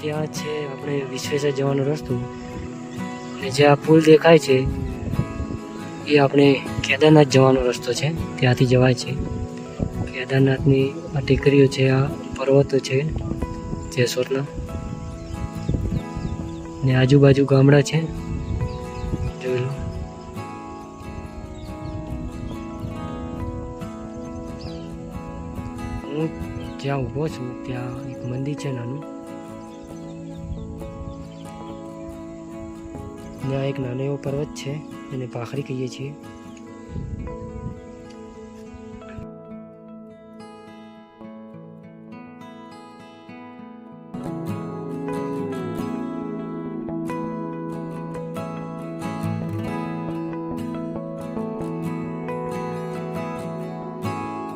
ત્યાં છે આપણે વિશ્વેશ્વર જવાનો રસ્તો. અને જે આ પુલ દેખાય છે, એ આપણે કેદારનાથ જવાનો રસ્તો છે. ત્યાંથી જવાય છે. કેદારનાથની આ ટેકરીઓ છે, આ પર્વતો છે જેસોરના ને આજુબાજુ ગામડા છે. જોઈ લો. હું જ્યાં ઊભો છું, ત્યાં એક મંદિર છે નાનું. ત્યાં એક નાનો એવો પર્વત છે એને પાખરી કહીએ છીએ.